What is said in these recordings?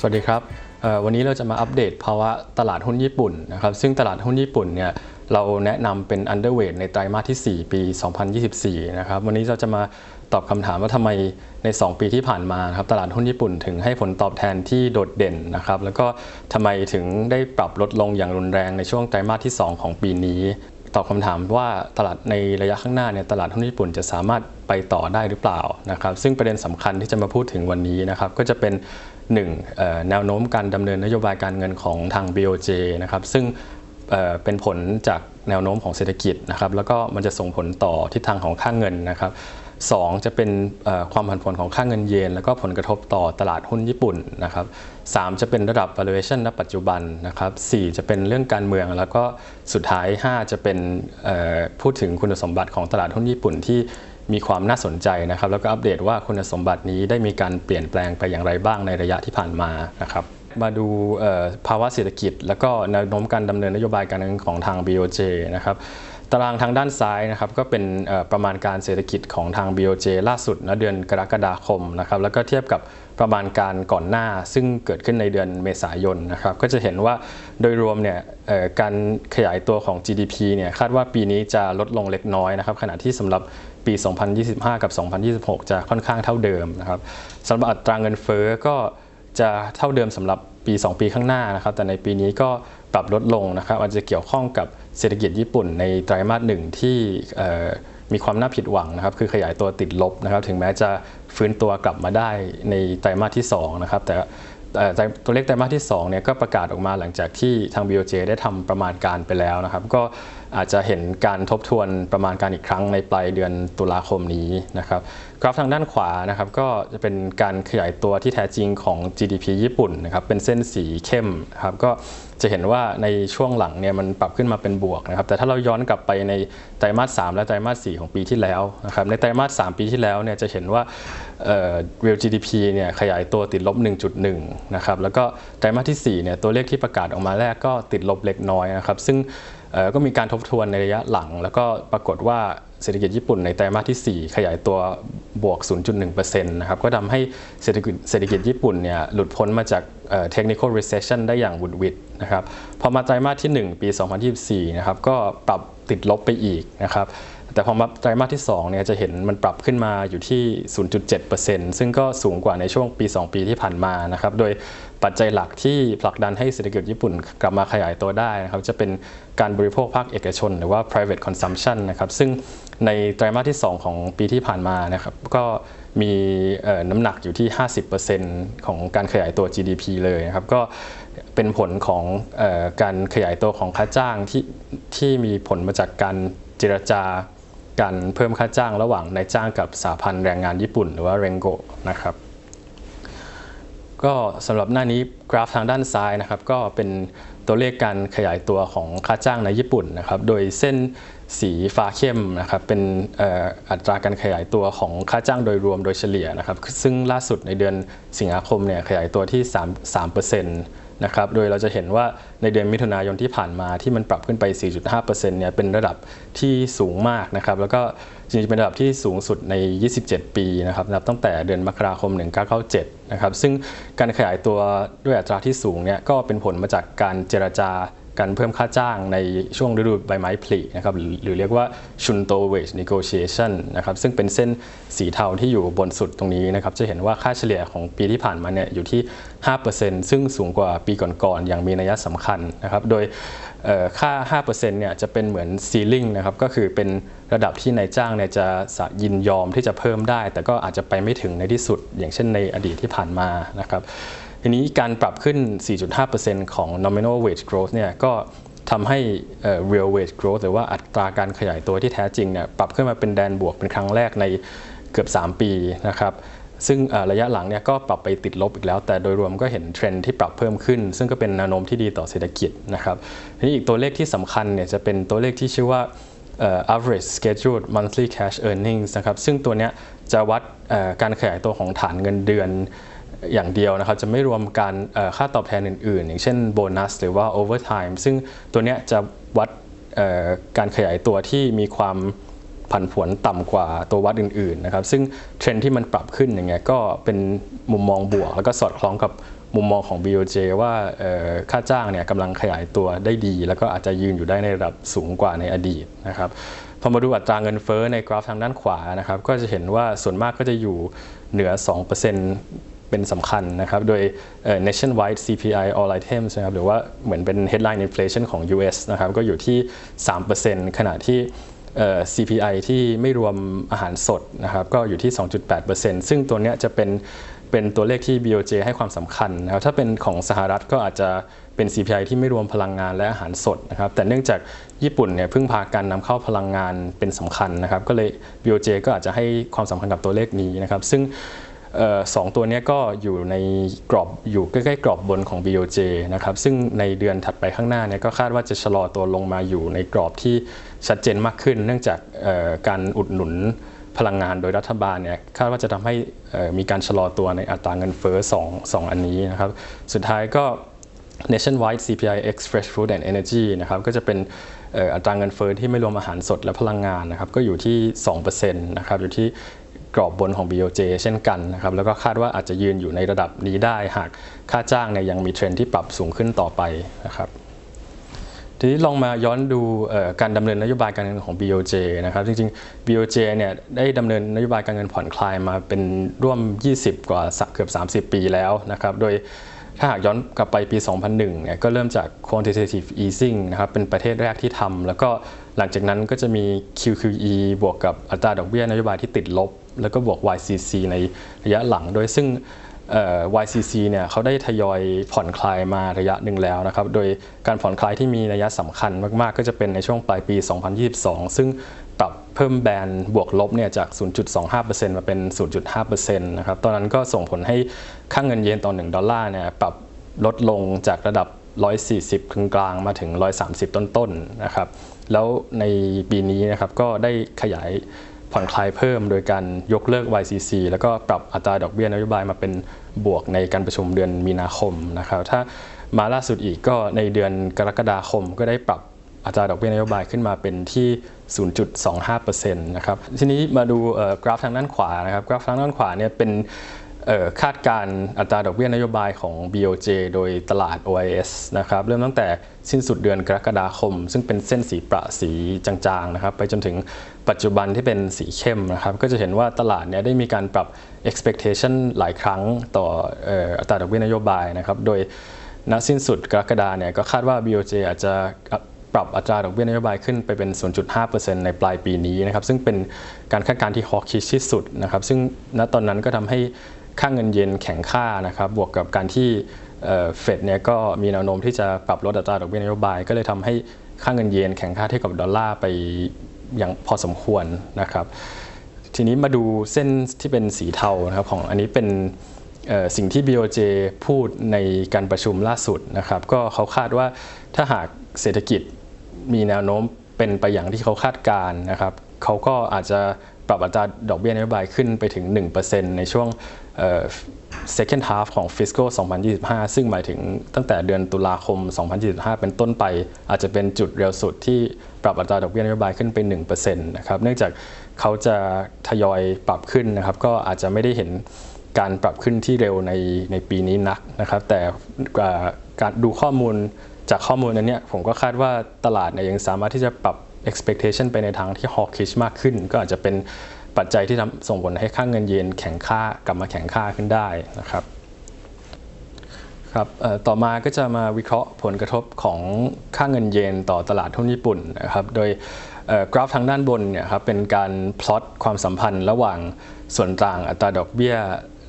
สวัสดีครับวันนี้เราจะมาอัปเดตภาวะตลาดหุ้นญี่ปุ่นนะครับซึ่งตลาดหุ้นญี่ปุ่นเนี่ยเราแนะนำเป็น underweight ในไตรมาสที่ 4 ปี 2024 นะครับวันนี้เราจะมาตอบคำถามว่าทำไมใน 2 ปีที่ผ่านมาครับตลาดหุ้นญี่ปุ่นถึงให้ผลตอบแทนที่โดดเด่นนะครับแล้วก็ทำไมถึงได้ปรับลดลงอย่างรุนแรงในช่วงไตรมาสที่ 2 ของปีนี้ ตอบคำถามว่าตลาดในระยะข้างหน้าเนี่ยตลาดหุ้นญี่ปุ่นจะสามารถไปต่อได้หรือเปล่านะครับซึ่งประเด็นสำคัญที่จะมาพูดถึงวันนี้นะครับก็จะเป็น 1. เอ่อแนวโน้มการดำเนินนโยบายการเงินของทาง BOJ นะครับซึ่งเเป็นผลจากแนวโน้มของเศรษฐกิจนะครับแล้วก็มันจะส่งผลต่อทิศทางของค่างเงินนะครับ2จะเป็นความผันผวนของค่าเงินเยน แล้วก็ผลกระทบต่อตลาดหุ้นญี่ปุ่นนะครับ3จะเป็นระดับ valuation ณปัจจุบันนะครับ4จะเป็นเรื่องการเมือง แล้วก็สุดท้าย 5 จะเป็นพูดถึงคุณสมบัติของตลาดหุ้นญี่ปุ่นที่ มีความน่าสนใจนะครับ แล้วก็อัปเดตว่าคุณสมบัตินี้ได้มีการเปลี่ยนแปลงไปอย่างไรบ้างในระยะที่ผ่านมานะครับมาดูภาวะเศรษฐกิจ แล้วก็แนวโน้มการดำเนินนโยบายการเงินของทาง BOJ นะครับตารางทางด้านซ้ายนะครับก็เป็นประมาณการเศรษฐกิจของทาง BOJ ล่าสุดนะเดือนกรกฎาคมนะครับแล้วก็เทียบกับประมาณการก่อนหน้า ซึ่งเกิดขึ้นในเดือนเมษายนนะครับก็จะเห็นว่า โดยรวมเนี่ยการขยายตัวของ GDP เนี่ยคาดว่าปีนี้จะลดลงเล็กน้อยนะครับขณะที่สำหรับปี 2025 กับ 2026 จะค่อนข้างเท่าเดิมนะครับสำหรับอัตราเงินเฟ้อก็จะเท่าเดิมสำหรับปี 2 ปีข้างหน้านะครับ แต่ในปีนี้ก็ปรับลดลงนะครับ อาจจะเกี่ยวข้องกับเศรษฐกิจญี่ปุ่นในไตรมาสหนึ่งที่มีความน่าผิดหวังนะครับ คือขยายตัวติดลบนะครับ ถึงแม้จะฟื้นตัวกลับมาได้ในไตรมาสที่2นะครับ แต่ ตัวเลขไตรมาสที่2เนี่ยก็ประกาศออกมาหลังจากที่ทาง BOJ ได้ทำประมาณการไปแล้วนะครับ ก็อาจจะเห็นการทบทวนประมาณการอีกครั้งในปลายเดือนตุลาคมนี้นะครับ กราฟทางด้านขวานะครับก็จะเป็นการขยายตัวที่แท้จริงของ GDP ญี่ปุ่นนะครับเป็นเส้นสีเข้มครับก็จะเห็นว่าในช่วงหลังเนี่ยมันปรับขึ้นมาเป็นบวกนะครับแต่ถ้าเราย้อนกลับไปในไตรมาส 3 และไตรมาส 4 ของปีที่แล้วนะครับในไตรมาส 3 ปีที่แล้วเนี่ยจะเห็นว่าเอ่อ real GDP เนี่ยขยายตัวติดลบ 1.1นะครับแล้วก็ไตรมาสที่ 4 เนี่ยตัวเลขที่ประกาศออกมาแรกก็ติดลบเล็กน้อยนะครับซึ่งเอ่อก็มีการทบทวนในระยะหลัง แล้วก็ปรากฏว่า เศรษฐกิจญี่ปุ่นในไตรมาสที่ 4 ขยายตัวบวก 0.1%นะครับก็ทำให้เศรษฐกิจเศรษฐกิจญี่ปุ่นเนี่ยหลุดพ้นมาจากเอ่อ technical recession ได้อย่างบุดหวิดนะครับพอมาไตรมาสที่ 1 ปี 2024 นะครับก็ปรับติดลบไปอีกนะครับแต่พอมาไตรมาสที่2เนี่ยจะเห็นมันปรับขึ้นมาอยู่ที่ 0.7%ซึ่งก็สูงกว่าในช่วงปี 2 ปีที่ผ่านมานะครับโดยปัจจัยหลักที่ผลักดันให้เศรษฐกิจญี่ปุ่นกลับมาขยายตัวได้นะครับจะเป็นการบริโภคภาคเอกชน หรือว่า private consumption นะครับซึ่ง ในไตรมาสที่ 2 ของปีที่ผ่านมานะครับก็มีน้ำหนักอยู่ที่ 50%ของการขยายตัว GDP เลยนะครับก็เป็นผลของอการขยายตัวของค่าจ้างที่ที่มีผลมาจากการเจรจาการเพิ่มค่าจ้างระหว่างนายจ้างกับสหพันธ์แรงงานญี่ปุ่น หรือว่าเรงโกนะครับ ก็สำหรับหน้านี้กราฟทางด้านซ้ายนะครับ ก็เป็นตัวเลขการขยายตัวของค่าจ้างในญี่ปุ่นนะครับ โดยเส้น สีฟ้าเข้มนะครับเป็นอัตราการขยายตัวของค่าจ้างโดยรวมโดยเฉลี่ยนะครับซึ่งล่าสุดในเดือนสิงหาคมเนี่ยขยายตัวที่ 3 3นะครับโดยเราจะเห็นว่าในเดือนมิถุนายนที่ผ่านมาที่มันปรับขึ้นไป 4.5%เนี่ยเป็นระดับที่สูงมากนะครับแล้วก็จริงๆเป็นระดับที่สูงสุดใน 27 ปีนะครับนับตั้งแต่เดือนมกราคม 1997นะครับซึ่งการขยายตัวด้วยอัตราที่สูงเนี่ยก็เป็นผลมาจากการเจรจา การเพิ่มค่าจ้างในช่วงฤดูใบไม้ผลินะครับหรือเรียกว่า Shunto Wage Negotiation นะครับซึ่งเป็นเส้นสีเทาที่อยู่บนสุดตรงนี้นะครับจะเห็นว่าค่าเฉลี่ยของปีที่ผ่านมาเนี่ยอยู่ที่ 5%ซึ่งสูงกว่าปีก่อนๆอย่างมีนัยสำคัญนะครับโดยเอ่อค่า 5%เนี่ยจะเป็นเหมือน ceiling นะครับก็คือเป็นระดับที่นายจ้างเนี่ยจะยินยอมที่จะเพิ่มได้ แต่ก็อาจจะไปไม่ถึงในที่สุด อย่างเช่นในอดีตที่ผ่านมานะครับทีนี้การปรับขึ้น 4.5%ของ nominal wage growth เนี่ยก็ทำให้ real wage growth หรือว่าอัตราการขยายตัวที่แท้จริงเนี่ยปรับขึ้นมาเป็นแดนบวกเป็นครั้งแรกในเกือบ 3 ปีนะครับซึ่งระยะหลังเนี่ยก็ปรับไปติดลบอีกแล้ว แต่โดยรวมก็เห็นเทรนด์ที่ปรับเพิ่มขึ้น ซึ่งก็เป็นแนวโน้มที่ดีต่อเศรษฐกิจนะครับทีนี้อีกตัวเลขที่สำคัญเนี่ยจะเป็นตัวเลขที่ชื่อว่า average scheduled monthly cash earnings นะครับซึ่งตัวเนี้ยจะวัดการขยายตัวของฐานเงินเดือน อย่างเดียวนะครับจะไม่รวมการค่าตอบแทนอื่นๆ อย่างเช่นโบนัสหรือว่า overtime ซึ่งตัวเนี้ยจะวัดการขยายตัวที่มีความผันผวนต่ำกว่าตัววัดอื่นๆนะครับซึ่งเทรนที่มันปรับขึ้นอย่างเงี้ยก็เป็นมุมมองบวก แล้วก็สอดคล้องกับมุมมองของ BOJ ว่าค่าจ้างเนี่ยกำลังขยายตัวได้ดี แล้วก็อาจจะยืนอยู่ได้ในระดับสูงกว่าในอดีตนะครับพอมาดูอัตราเงินเฟ้อในกราฟทางด้านขวานะครับก็จะเห็นว่าส่วนมากก็จะอยู่เหนือ 2%เเป็นสำคัญนะครับ โดย nationwide CPI all items นะครับหรือว่าเหมือนเป็น headline inflation ของ US นะครับก็อยู่ที่ 3%ขณะที่ CPI ที่ไม่รวมอาหารสดนะครับก็อยู่ที่ 2.8%ซึ่งตัวเนี้ยจะเป็นเป็นตัวเลขที่ BOJ ให้ความสำคัญนะครับถ้าเป็นของสหรัฐก็อาจจะเป็น CPI ที่ไม่รวมพลังงานและอาหารสดนะครับแต่เนื่องจากญี่ปุ่นเนี่ยพึ่งพาการนำเข้าพลังงานเป็นสำคัญนะครับก็เลย BOJ ก็อาจจะให้ความสำคัญกับตัวเลขนี้นะครับซึ่ง สองตัวนี้ก็อยู่ในกรอบอยู่ใกล้ๆกรอบบนของ BOJ นะครับซึ่งในเดือนถัดไปข้างหน้าเนี่ยก็คาดว่าจะชะลอตัวลงมาอยู่ในกรอบที่ชัดเจนมากขึ้น เนื่องจากการอุดหนุนพลังงานโดยรัฐบาลเนี่ยคาดว่าจะทำให้มีการชะลอตัวในอัตราเงินเฟ้อสองสองอันนี้นะครับสุดท้ายก็ nationwide CPI X Fresh Food and Energy นะครับก็จะเป็นอัตราเงินเฟ้อที่ไม่รวมอาหารสดและพลังงานนะครับก็อยู่ที่ 2%นะครับอยู่ที่ กรอบบนของ BOJ เช่นกันนะครับแล้วก็คาดว่าอาจจะยืนอยู่ในระดับนี้ได้หากค่าจ้างเนี่ยยังมีเทรนที่ปรับสูงขึ้นต่อไปนะครับทีนี้ลองมาย้อนดูการดำเนินนโยบายการเงินของ BOJ นะครับจริงๆ BOJ เนี่ยได้ดำเนินนโยบายการเงินผ่อนคลายมาเป็นร่วม 20 กว่าสักเกือบ 30 ปีแล้วนะครับโดยถ้าหากย้อนกลับไปปี 2001 เนี่ยก็เริ่มจาก quantitative easing นะครับเป็นประเทศแรกที่ทำแล้วก็หลังจากนั้นก็จะมี QQE บวกกับอัตราดอกเบี้ยนโยบายที่ติดลบ แล้วก็บวก YCC ในระยะหลังโดยซึ่ง YCC เนี่ยเขาได้ทยอยผ่อนคลายมาระยะหนึ่งแล้วนะครับ โดยการผ่อนคลายที่มีนัยสำคัญมาก ๆ ก็จะเป็นในช่วงปลายปี 2022 ซึ่งปรับเพิ่มแบนบวกลบเนี่ยจาก 0.25%มาเป็น 0.5%นะครับ ตอนนั้นก็ส่งผลให้ค่างเงินเยนต่อ 1 ดอลลาร์เนี่ยปรับลดลงจากระดับ 140ถึงกลางมาถึง 130 ต้น ๆ นะครับ แล้วในปีนี้นะครับก็ได้ขยาย ผ่อนคลายเพิ่มโดยการยกเลิก YCC แล้วก็ปรับอัตราดอกเบี้ยนโยบายมาเป็นบวกในการประชุมเดือนมีนาคมนะครับ ถ้ามาล่าสุดอีกก็ในเดือนกรกฎาคมก็ได้ปรับอัตราดอกเบี้ยนโยบายขึ้นมาเป็นที่ 0.25%นะครับ ทีนี้มาดูกราฟทางด้านขวานะครับ กราฟทางด้านขวาเนี่ยเป็น คาดการอัตราดอกเบี้ยนโยบายของ BOJ โดยตลาด OIS นะครับเริ่มตั้งแต่สิ้นสุดเดือนกรกฎาคม ซึ่งเป็นเส้นสีประสีจางๆนะครับไปจนถึงปัจจุบันที่เป็นสีเข้มนะครับก็จะเห็นว่าตลาดเนี่ยได้มีการปรับ expectation หลายครั้งต่ออัตราดอกเบี้ยนโยบายนะครับโดยณสิ้นสุดกรกฎาเนี่ยก็คาดว่า BOJ อาจจะปรับอัตราดอกเบี้ยนโยบายขึ้นไปเป็น 0.5%ในปลายปีนี้นะครับ ซึ่งเป็นการคาดการณ์ที่ฮอคิชที่สุดนะครับ ซึ่งณตอนนั้นก็ทำให้ ค่าเงินเยนแข็งค่านะครับบวกกับการที่เฟดเนี่ยก็มีแนวโน้มที่จะปรับลดอัตราดอกเบี้ยนโยบาย ก็เลยทำให้ค่าเงินเยนแข็งค่าเทียบกับดอลลาร์ไปอย่างพอสมควรนะครับทีนี้มาดูเส้นที่เป็นสีเทานะครับของอันนี้เป็นสิ่งที่ BOJ พูดในการประชุมล่าสุดนะครับ ก็เขาคาดว่าถ้าหากเศรษฐกิจมีแนวโน้มเป็นไปอย่างที่เขาคาดการนะครับเขาก็อาจจะ ปรับอัตราดอกเบี้ยนโยบายขึ้นไปถึง 1%ในช่วง second half ของ fiscal 2025 ซึ่งหมายถึงตั้งแต่เดือนตุลาคม 2025 เป็นต้นไป อาจจะเป็นจุดเร็วสุดที่ปรับอัตราดอกเบี้ยนโยบายขึ้นไป1%นะครับเนื่องจากเขาจะทยอยปรับขึ้นนะครับก็อาจจะไม่ได้เห็นการปรับขึ้นที่เร็วในในปีนี้นักนะครับ แต่การดูข้อมูลจากข้อมูลนั้นเนี่ยผมก็คาดว่าตลาดเนี่ยยังสามารถที่จะปรับ expectation ไปในทางที่ hawkish มากขึ้น ก็อาจจะเป็นปัจจัยที่ทำส่งผลให้ค่างเงินเยนแข็งค่ากลับมาแข็งค่าขึ้นได้นะครับครับต่อมาก็จะมาวิเคราะห์ผลกระทบของค่าเงินเยนต่อตลาดหุ้นญี่ปุ่นนะครับ โดยกราฟทางด้านบนเนี่ยครับเป็นการพลอตความสัมพันธ์ระหว่างส่วนต่างอัตราดอกเบี้ย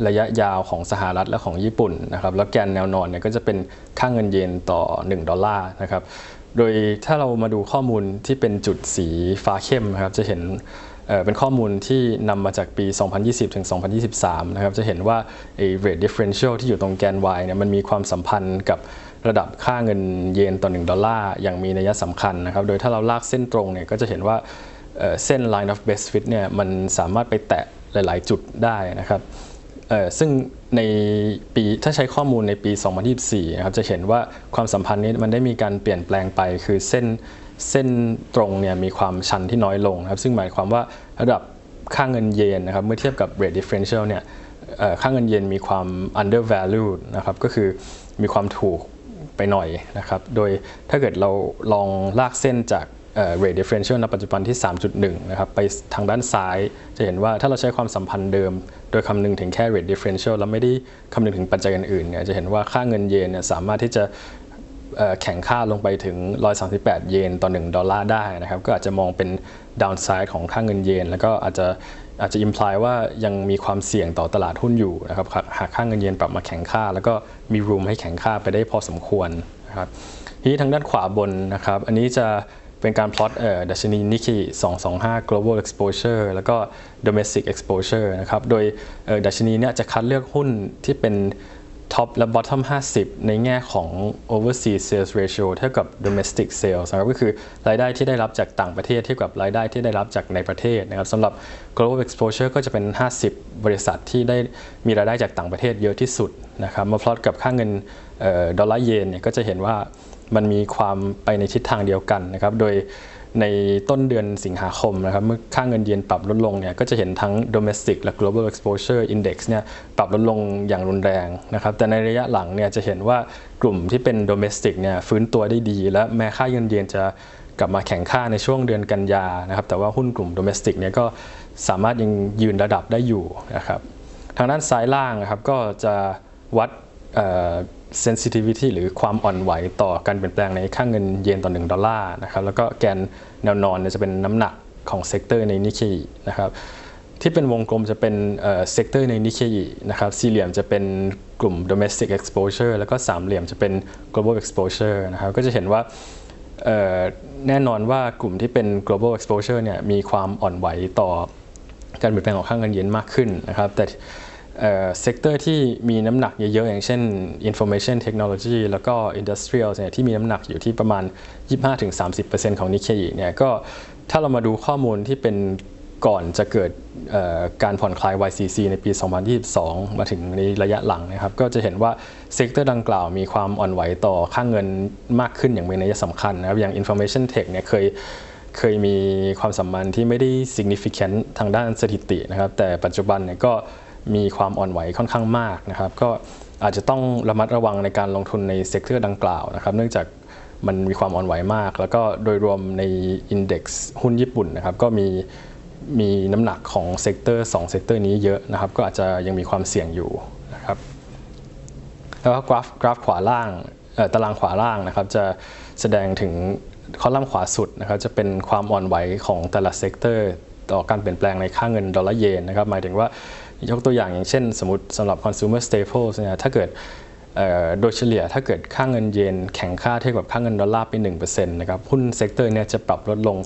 ระยะยาวของสหรัฐและของญี่ปุ่นนะครับแล้วแกนแนวนอนเนี่ยก็จะเป็นค่าเงินเยนต่อ 1 ดอลลาร์นะครับ โดยถ้าเรามาดูข้อมูลที่เป็นจุดสีฟ้าเข้มนะครับจะเห็นเเป็นข้อมูลที่นำมาจากปี 2020 ถึง 2023 นะครับ จะเห็นว่าไอ้ rate differential ที่อยู่ตรงแกน y เนี่ย มันมีความสัมพันธ์กับระดับค่าเงินเยนต่อ 1 ดอลลาร์ อย่างมีนัยสำคัญนะครับ โดยถ้าเราลากเส้นตรงเนี่ย ก็จะเห็นว่าเเส้น line of best fit เนี่ย มันสามารถไปแตะหลาย ๆ จุดได้นะครับ ซึ่งในปีถ้าใช้ข้อมูลในปี 2024 นะครับจะเห็นว่าความสัมพันธ์นี้มันได้มีการเปลี่ยนแปลงไป คือเส้นเส้นตรงเนี่ยมีความชันที่น้อยลงนะครับซึ่งหมายความว่าระดับค่าเงินเยนนะครับเมื่อเทียบกับ rate differential เนี่ยค่าเงินเยนมีความ undervalued นะครับก็คือมีความถูกไปหน่อยนะครับ โดยถ้าเกิดเราลองลากเส้นจากเอ่อ rate differential ณปัจจุบันที่ 3.1 นะครับไปทางด้านซ้ายจะเห็นว่าถ้าเราใช้ความสัมพันธ์เดิม โดยคำนึงถึงแค่ rate differential แล้วไม่ได้คำนึงถึงปัจจัยอื่นๆเนี่ยจะเห็นว่าค่าเงินเยนเนี่ยสามารถที่จะแข่งค่าลงไปถึง 138 เยนต่อ 1 ดอลลาร์ได้นะครับ ก็อาจจะมองเป็น downside ของค่าเงินเยน แล้วก็อาจจะอาจจะ imply ว่ายังมีความเสี่ยงต่อตลาดหุ้นอยู่นะครับหากค่าเงินเยนปรับมาแข่งค่า แล้วก็มี room ให้แข่งค่าไปได้พอสมควรนะครับทีนี้ทางด้านขวาบนนะครับ อันนี้จะ เป็นการพลอตดัชนีนิก k ี225 global exposure แล้วก็ domestic exposure นะครับ โดยดัชนีเนี่ยจะคัดเลือกหุ้นที่เป็น top และ bottom 50 ในแง่ของ overseas sales ratio เท่ากับ domestic sales นะครับก็คือรายได้ที่ได้รับจากต่างประเทศเทียบกับรายได้ที่ได้รับจากในประเทศนะครับสำหรับ global exposure ก็จะเป็น 50 บริษัทที่ได้มีรายได้จากต่างประเทศเยอะที่สุดนะครับมาพลอตกับค่าเงินดอลลาร์เยนเนี่ยก็จะเห็นว่า มันมีความไปในทิศทางเดียวกันนะครับ โดยในต้นเดือนสิงหาคมนะครับเมื่อค่าเงินเยนปรับลดลงเนี่ยก็จะเห็นทั้ง domestic และ global exposure index เนี่ยปรับลดลงอย่างรุนแรงนะครับแต่ในระยะหลังเนี่ยจะเห็นว่ากลุ่มที่เป็น domestic เนี่ยฟื้นตัวได้ดี และแม้ค่าเงินเยนจะกลับมาแข่งค่าในช่วงเดือนกันยานะครับแต่ว่าหุ้นกลุ่ม domestic เนี่ยก็สามารถยังยืนระดับได้อยู่นะครับทางด้านซ้ายล่างนะครับก็จะวัด sensitivity หรือความอ่อนไหวต่อการเปลี่ยนแปลงในค่าเงินเยนต่อ 1 ดอลลาร์นะครับแล้วก็แกนแนวนอนจะเป็นน้ำหนักของเซกเตอร์ในนิเคอีนะครับที่เป็นวงกลมจะเป็นเซกเตอร์ในนิเคอีนะครับสี่เหลี่ยมจะเป็นกลุ่ม domestic exposure แล้วก็สามเหลี่ยมจะเป็น global exposure นะครับก็จะเห็นว่าแน่นอนว่ากลุ่มที่เป็น global exposure เนี่ยมีความอ่อนไหวต่อการเปลี่ยนแปลงของค่าเงินเยนมากขึ้นนะครับแต่ เซกเตอร์ที่มีน้ำหนักเยอะๆ อย่างเช่น information technology แล้วก็ industrial เนี่ยที่มีน้ำหนักอยู่ที่ประมาณ 25-30%ของนิเคอีเนี่ยก็ถ้าเรามาดูข้อมูลที่เป็นก่อนจะเกิดการผ่อนคลาย YCC ในปี 2022 มาถึงในระยะหลังนะครับ ก็จะเห็นว่าเซกเตอร์ดังกล่าวมีความอ่อนไหวต่อค่างเงินมากขึ้นอย่างมีนัยสำคัญนะครับ อย่าง information tech เนี่ยเคยเคยมีความสัมพันธ์ที่ไม่ได้ significant ทางด้านสถิตินะครับ แต่ปัจจุบันเนี่ยก็ มีความอ่อนไหวค่อนข้างมากนะครับ ก็อาจจะต้องระมัดระวังในการลงทุนในเซกเตอร์ดังกล่าวนะครับ เนื่องจากมันมีความอ่อนไหวมาก แล้วก็โดยรวมในอินเด็กซ์หุ้นญี่ปุ่นนะครับ ก็มีมีน้ำหนักของเซกเตอร์2เซกเตอร์นี้เยอะนะครับ ก็อาจจะยังมีความเสี่ยงอยู่นะครับแล้วก็กราฟกราฟขวาล่างตารางขวาล่างนะครับ จะแสดงถึงคอลัมน์ขวาสุดนะครับ จะเป็นความอ่อนไหวของแต่ละเซกเตอร์ต่อการเปลี่ยนแปลงในค่าเงินดอลลาร์เยนนะครับ หมายถึงว่า ยกตัวอย่างอย่างเช่น สมมติสำหรับ consumer staples เนี่ยถ้าเกิดโดยเฉลี่ยถ้าเกิดค่าเงินเยนแข็งค่าเทียบกับค่าเงินดอลลาร์ไป1%นะครับหุ้นเซกเตอร์เนี่ยจะปรับลดลง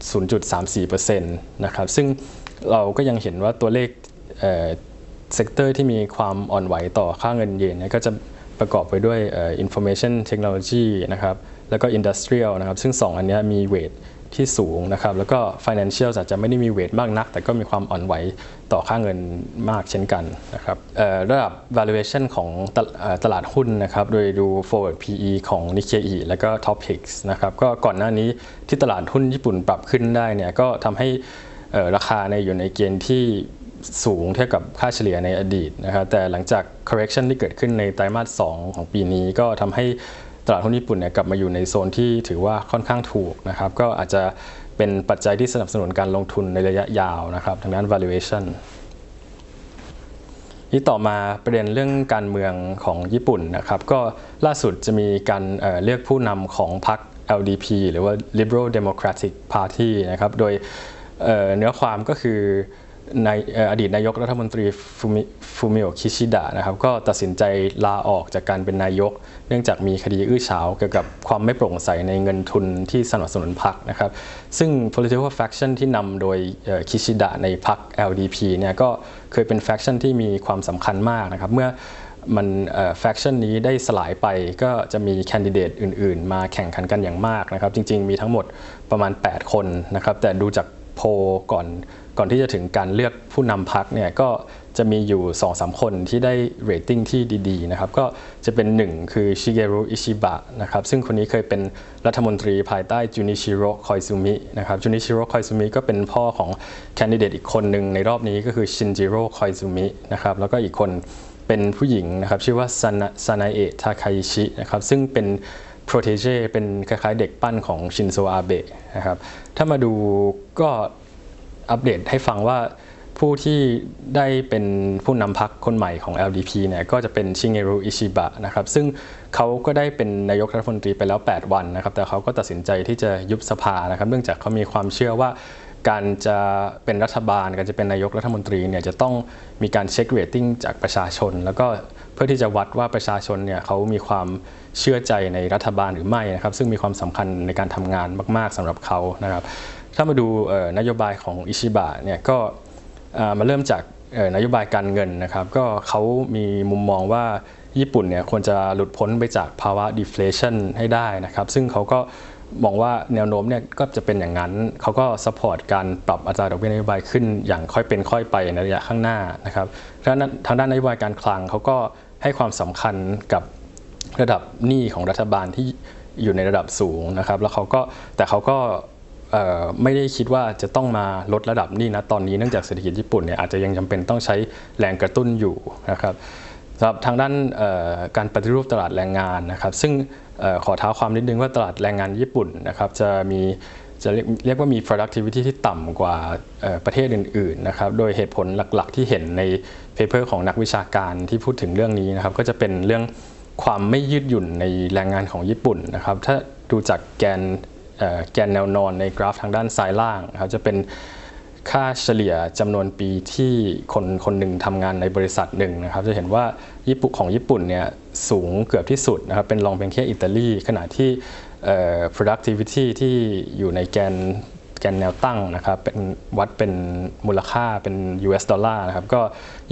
0.34%นะครับซึ่งเราก็ยังเห็นว่าตัวเลขเซกเตอร์ที่มีความอ่อนไหวต่อค่าเงินเยนเนี่ยก็จะประกอบไปด้วย information technology นะครับ แล้วก็ industrial นะครับซึ่ง 2 อันนี้มีเวทที่สูงนะครับแล้วก็ financial อาจจะไม่ได้มีเวทมากนัก แต่ก็มีความอ่อนไหวต่อค่าเงินมากเช่นกันนะครับระดับ valuation ของตลาดหุ้นนะครับโดยดู forward PE ของ Nikkei แล้วก็ Topics นะครับก็ก่อนหน้านี้ที่ตลาดหุ้นญี่ปุ่นปรับขึ้นได้เนี่ยก็ทำให้ราคาในอยู่ในเกณฑ์ที่สูงเทียบกับค่าเฉลี่ยในอดีตนะครับแต่หลังจาก correction ที่เกิดขึ้นในไตรมาส 2 ของปีนี้ก็ทำให้ ตลาดหุ้นญี่ปุ่นเนี่ยกลับมาอยู่ในโซนที่ถือว่าค่อนข้างถูกนะครับ ก็อาจจะเป็นปัจจัยที่สนับสนุนการลงทุนในระยะยาวนะครับทางด้าน valuation ที่ต่อมาประเด็นเรื่องการเมืองของญี่ปุ่นนะครับ ก็ล่าสุดจะมีการเเลือกผู้นำของพรรค LDP หรือว่า Liberal Democratic Party นะครับ โดยเเนื้อความก็คือ ในอดีตนายกรัฐมนตรีฟูมิโอคิชิดะนะครับก็ตัดสินใจลาออกจากการเป็นนายก เนื่องจากมีคดีอื้อฉาวเกี่ยวกับความไม่โปร่งใสในเงินทุนที่สนับสนุนพรรคนะครับ ซึ่ง political faction ที่นำโดยคิชิดะในพรรค LDP เนี่ยก็เคยเป็น faction ที่มีความสำคัญมากนะครับเมื่อมันแฟคชั่นนี้ได้สลายไปก็จะมีแคนดิเดตอื่น ๆ มาแข่งขันกันอย่างมากนะครับ จริง ๆ มีทั้งหมดประมาณ 8 คนนะครับ แต่ดูจาก โพก่อนก่อนที่จะถึงการเลือกผู้นำพักเนี่ยก็จะมีอยู่2อสคนที่ได้เรตติ้งที่ดีๆนะครับก็จะเป็น 1 คือชิเกรุอิชิบะนะครับซึ่งคนนี้เคยเป็นรัฐมนตรีภายใต้จูนิชิโร่คอยซูมินะครับจูนิชิโร่คอยซูมิก็เป็นพ่อของแคนดิเดตอีกคนหนึ่งในรอบนี้ก็คือชินจิโร่คอยซูมินะครับแล้วก็อีกคนเป็นผู้หญิงนะครับชื่อว่าซานาเอะทาคาอิชินะครับซึ่งเป็น protege เป็นคล้ายๆเด็กปั้นของชินโซอาเบะนะครับถ้ามาดูก็อัปเดตให้ฟังว่าผู้ที่ได้เป็นผู้นำพักคนใหม่ของ LDP เนี่ยก็จะเป็นชิเงรุอิชิบะนะครับซึ่งเขาก็ได้เป็นนายกรัฐมนตรีไปแล้ว 8 วันนะครับแต่เขาก็ตัดสินใจที่จะยุบสภานะครับเนื่องจากเขามีความเชื่อว่าการจะเป็นรัฐบาลการจะเป็นนายกรัฐมนตรีเนี่ยจะต้องมีการเช็คเรตติ้งจากประชาชน แล้วก็เพื่อที่จะวัดว่าประชาชนเนี่ยเขามีความ เชื่อใจในรัฐบาลหรือไม่นะครับซึ่งมีความสำคัญในการทำงานมาก ๆสำหรับเขานะครับถ้ามาดูนโยบายของอิชิบะเนี่ยก็มาเริ่มจากนโยบายการเงินนะครับก็เขามีมุมมองว่าญี่ปุ่นเนี่ยควรจะหลุดพ้นไปจากภาวะ deflation ให้ได้นะครับ ซึ่งเขาก็มองว่าแนวโน้มเนี่ยก็จะเป็นอย่างนั้นเขาก็สปอร์ตการปรับอัตราดอกเบี้ยนโยบายขึ้นอย่างค่อยเป็นค่อยไปในระยะข้างหน้านะครับทางด้านนโยบายการคลังเขาก็ให้ความสำคัญกับ ระดับหนี้ของรัฐบาลที่อยู่ในระดับสูงนะครับ แล้วเขาก็แต่เขาก็ไม่ได้คิดว่าจะต้องมาลดระดับหนี้นะตอนนี้เนื่องจากเศรษฐกิจญี่ปุ่นเนี่ยอาจจะยังจำเป็นต้องใช้แรงกระตุ้นอยู่นะครับสำหรับทางด้านการปฏิรูปตลาดแรงงานนะครับ ซึ่งขอท้าความนิดนึงว่าตลาดแรงงานญี่ปุ่นนะครับจะมีจะเรียกว่ามี productivity ที่ต่ำกว่าประเทศอื่นๆนะครับโดยเหตุผลหลักๆที่เห็นในเปเปอร์ของนักวิชาการที่พูดถึงเรื่องนี้นะครับก็จะเป็นเรื่อง ความไม่ยืดหยุ่นในแรงงานของญี่ปุ่นนะครับ ถ้าดูจากแกนแกนแนวนอนในกราฟทางด้านซ้ายล่างครับจะเป็นค่าเฉลี่ยจำนวนปีที่คนคนหนึ่งทำงานในบริษัทหนึ่งนะครับ จะเห็นว่าญี่ปุ่นของญี่ปุ่นเนี่ยสูงเกือบที่สุดนะครับ เป็นรองเพียงแค่อิตาลีขณะที่ productivity ที่อยู่ในแกนแกนแนวตั้งนะครับเป็นวัดเป็นมูลค่าเป็น US ดอลลาร์นะครับก็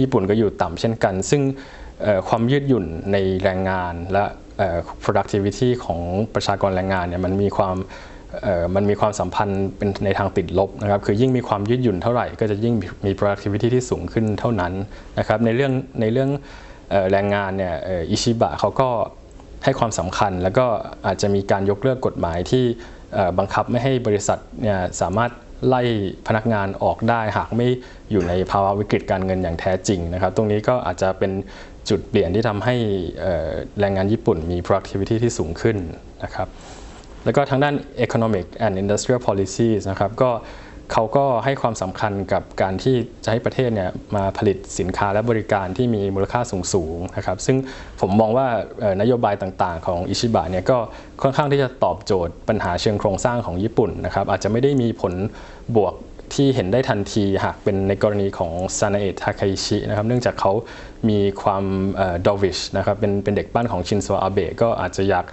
ญี่ปุ่นก็อยู่ต่ำเช่นกัน ซึ่ง ความยืดหยุ่นในแรงงานและ productivity ของประชากรแรงงานเนี่ยมันมีความมันมีความสัมพันธ์เป็นในทางติดลบนะครับ คือยิ่งมีความยืดหยุ่นเท่าไหร่ ก็จะยิ่งมี productivity ที่สูงขึ้นเท่านั้นนะครับ ในเรื่องในเรื่องแรงงานเนี่ยอิชิบะเขาก็ให้ความสำคัญ แล้วก็อาจจะมีการยกเลิกกฎหมายที่บังคับไม่ให้บริษัทเนี่ยสามารถ ไล่พนักงานออกได้ หากไม่อยู่ในภาวะวิกฤตการเงินอย่างแท้จริงนะครับ ตรงนี้ก็อาจจะเป็นจุดเปลี่ยนที่ทำให้แรงงานญี่ปุ่นมี productivity ที่สูงขึ้นนะครับ แล้วก็ทางด้าน economic and industrial policies นะครับก็ เขาก็ให้ความสำคัญกับการที่จะให้ประเทศเนี่ยมาผลิตสินค้าและบริการที่มีมูลค่าสูงสูงนะครับซึ่งผมมองว่านโยบายต่างๆ ของอิชิบะเนี่ยก็ค่อนข้างที่จะตอบโจทย์ปัญหาเชิงโครงสร้างของญี่ปุ่นนะครับอาจจะไม่ได้มีผลบวกที่เห็นได้ทันทีหากเป็นในกรณีของซานาเอะทาคาอิชินะครับเนื่องจากเขามีความดอวิชนะครับเป็นเป็นเด็กบ้านของชินโซอาเบะก็อาจจะอยาก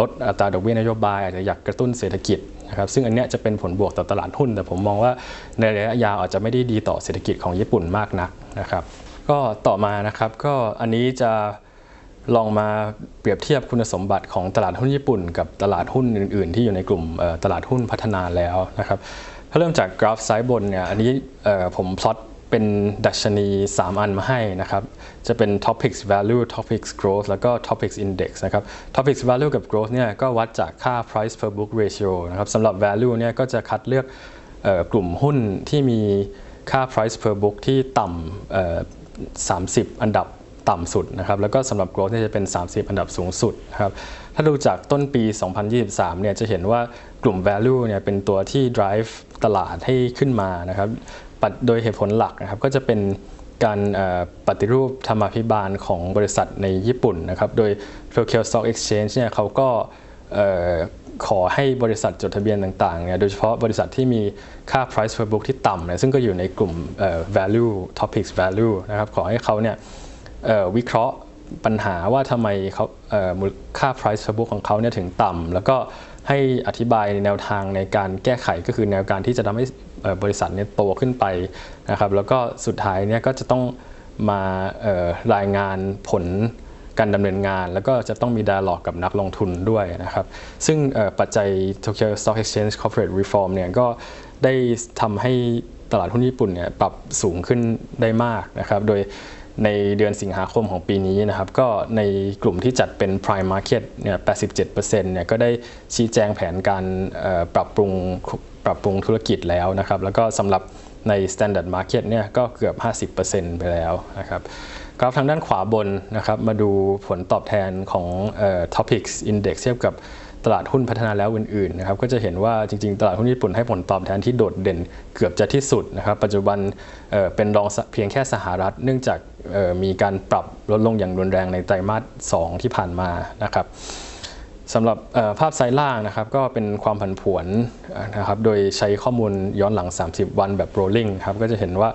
ลดอัตราดอกเบี้ยนโยบายอาจจะอยากกระตุ้นเศรษฐกิจนะครับซึ่งอันนี้จะเป็นผลบวกต่อตลาดหุ้น แต่ผมมองว่าในระยะยาวอาจจะไม่ได้ดีต่อเศรษฐกิจของญี่ปุ่นมากนักนะครับ ก็ต่อมานะครับก็อันนี้จะลองมาเปรียบเทียบคุณสมบัติของตลาดหุ้นญี่ปุ่น กับตลาดหุ้นอื่น ๆ ที่อยู่ในกลุ่มตลาดหุ้นพัฒนาแล้วนะครับถ้าเริ่มจากกราฟซ้ายบนเนี่ยอันนี้ผมพลอต เป็นดัชนี 3 อันมาให้นะครับ จะเป็น topics value topics growth แล้วก็ topics index นะครับ topics value กับ growth เนี่ยก็วัดจากค่า price per book ratio นะครับสำหรับ value เนี่ยก็จะคัดเลือกกลุ่มหุ้นที่มีค่า price per book ที่ต่ำ 30 อันดับต่ำสุดนะครับ แล้วก็สำหรับ growth เนี่ยจะเป็น 30 อันดับสูงสุดนะครับ ถ้าดูจากต้นปี 2023 เนี่ยจะเห็นว่ากลุ่ม value เนี่ยเป็นตัวที่ drive ตลาดให้ขึ้นมานะครับ โดยเหตุผลหลักนะครับก็จะเป็นการปฏิรูปธรรมาภิบาลของบริษัทในญี่ปุ่นนะครับ โดย Tokyo Stock Exchange เนี่ยเขาก็ขอให้บริษัทจดทะเบียนต่างๆเนี่ยโดยเฉพาะบริษัทที่มีค่า price per book ที่ต่ำเนี่ยซึ่งก็อยู่ในกลุ่ม value topics value นะครับขอให้เขาเนี่ยวิเคราะห์ปัญหาว่าทำไมเขามูลค่า price per book ของเขาเนี่ยถึงต่ำแล้วก็ให้อธิบายแนวทางในการแก้ไขก็คือแนวการที่จะทำให้ บริษัทเนี่ยโตขึ้นไปนะครับแล้วก็สุดท้ายเนี่ยก็จะต้องมารายงานผลการดำเนินงาน แล้วก็จะต้องมี dialog กับนักลงทุนด้วยนะครับ ซึ่งปัจจัย Tokyo Stock Exchange Corporate Reform เนี่ยก็ได้ทำให้ตลาดหุ้นญี่ปุ่นเนี่ยปรับสูงขึ้นได้มากนะครับ โดยในเดือนสิงหาคมของปีนี้นะครับ ก็ในกลุ่มที่จัดเป็น prime market เนี่ย 87%เนี่ยก็ได้ชี้แจงแผนการปรับปรุง ปรับปรุงธุรกิจแล้วนะครับ แล้วก็สำหรับใน standard market เนี่ยก็เกือบ 50%ไปแล้วนะครับกราฟทางด้านขวาบนนะครับ มาดูผลตอบแทนของเอ่อ Topics Index เทียบกับตลาดหุ้นพัฒนาแล้วอื่นๆนะครับก็จะเห็นว่าจริงๆ ตลาดหุ้นญี่ปุ่นให้ผลตอบแทนที่โดดเด่นเกือบจะที่สุดนะครับ ปัจจุบันเเป็นรองเพียงแค่สหรัฐ เนื่องจากมีการปรับลดลงอย่างรุนแรงในไตรมาส 2 ที่ผ่านมานะครับ สำหรับภาพซ้ายล่างนะครับก็เป็นความผันผวนนะครับโดยใช้ข้อมูลย้อนหลัง 30 วันแบบ rolling ครับก็จะเห็นว่า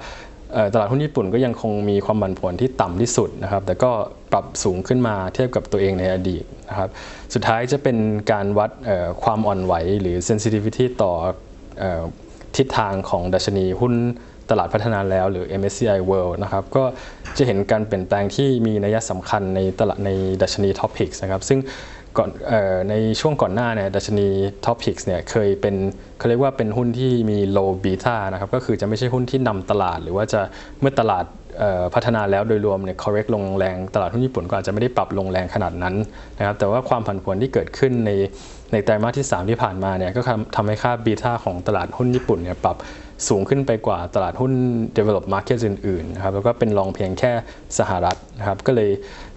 ตลาดหุ้นญี่ปุ่นก็ยังคงมีความผันผวนที่ต่ำที่สุดนะครับ แต่ก็ปรับสูงขึ้นมาเทียบกับตัวเองในอดีตนะครับ สุดท้ายจะเป็นการวัดความอ่อนไหวหรือ sensitivity ต่ออทิศทางของดัชนีหุ้นตลาดพัฒนาแล้วหรือ MSCI World นะครับ ก็จะเห็นการเปลี่ยนแปลงที่มีนัยสำคัญในตลาดในดัชนี Topics นะครับ ซึ่ง ก่อนในช่วงก่อนหน้าเนี่ยดัชนี Topics เนี่ยเคยเป็นเขาเรียกว่าเป็นหุ้นที่มี low beta นะครับก็คือจะไม่ใช่หุ้นที่นำตลาด หรือว่าจะเมื่อตลาดพัฒนาแล้วโดยรวมเนี่ย correct ลงแรงตลาดหุ้นญี่ปุ่นก็อาจจะไม่ได้ปรับลงแรงขนาดนั้นนะครับแต่ว่าความผันผวนที่เกิดขึ้นในในไตรมาสที่ 3 ที่ผ่านมาเนี่ยก็ทำทำให้ค่า beta ของตลาดหุ้นญี่ปุ่นเนี่ยปรับสูงขึ้นไปกว่าตลาดหุ้น develop market อื่นๆนะครับแล้วก็เป็นรองเพียงแค่สหรัฐนะครับก็เลย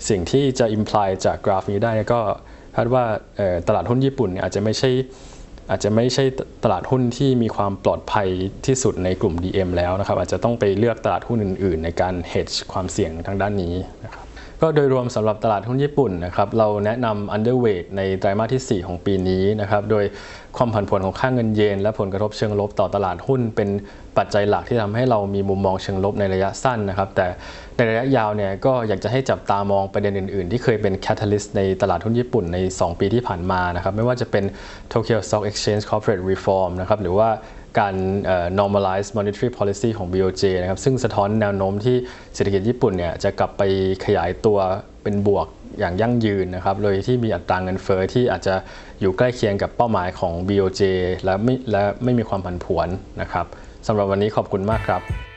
สิ่งที่จะ imply จากกราฟนี้ได้ก็ คาดว่าตลาดหุ้นญี่ปุ่นเนี่ยอาจจะไม่ใช่อาจจะไม่ใช่ตลาดหุ้นที่มีความปลอดภัยที่สุดในกลุ่ม DM แล้วนะครับ อาจจะต้องไปเลือกตลาดหุ้นอื่น ๆ ในการ hedge ความเสี่ยงทางด้านนี้นะครับ ก็โดยรวมสำหรับตลาดหุ้นญี่ปุ่นนะครับเราแนะนำ underweight ในไตรมาสที่ 4 ของปีนี้นะครับโดยความผันผวนของค่าเงินเยน และผลกระทบเชิงลบต่อตลาดหุ้น เป็นปัจจัยหลักที่ทำให้เรามีมุมมองเชิงลบในระยะสั้นนะครับ แต่ในระยะยาวเนี่ยก็อยากจะให้จับตามองประเด็นอื่น ๆ ที่เคยเป็น catalyst ในตลาดหุ้นญี่ปุ่นใน 2 ปีที่ผ่านมานะครับไม่ว่าจะเป็น Tokyo Stock Exchange Corporate Reform นะครับหรือว่า การ normalize monetary policy ของ BOJ นะครับซึ่งสะท้อนแนวโน้มที่เศรษฐกิจญี่ปุ่นเนี่ยจะกลับไปขยายตัวเป็นบวกอย่างยั่งยืนนะครับโดยที่มีอัตราเงินเฟ้อที่อาจจะอยู่ใกล้เคียงกับเป้าหมายของ BOJ และไม่และไม่มีความผันผวนนะครับสำหรับวันนี้ขอบคุณมากครับ